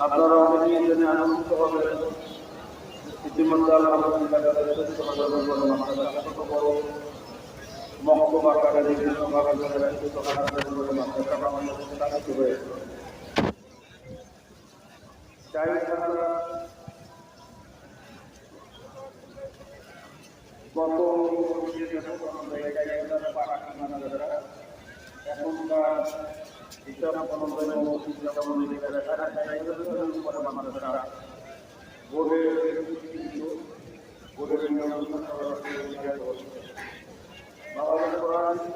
আপনারা অনেকেই জেনে আনন্দিত হবেন ইতিমধ্যে আলহামদুলিল্লাহ ছোট বড় মহকুমা আকারে বিভিন্ন ভাবে মাদ্রাসাটা আমাদের স্থাপিত হয়েছে চাই আমরা গত এখনকার হিসাব অনুযায়ী যেমন পরে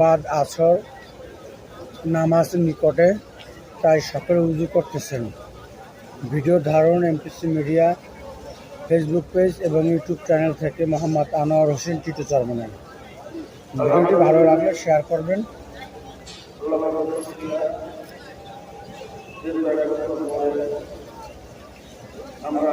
বাদ আসর নামাজ নিকটে তাই সকলে উজু করতেছেন। ভিডিও ধারণ এমপিসি মিডিয়া ফেসবুক পেজ এবং ইউটিউব চ্যানেল থেকে মোহাম্মদ আনোয়ার হোসেন টিটু চরমনায় ভিডিওটি ভালো লাগলে শেয়ার করবেন। আমরা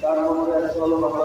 তার মধ্যে একটা হলো বাংলা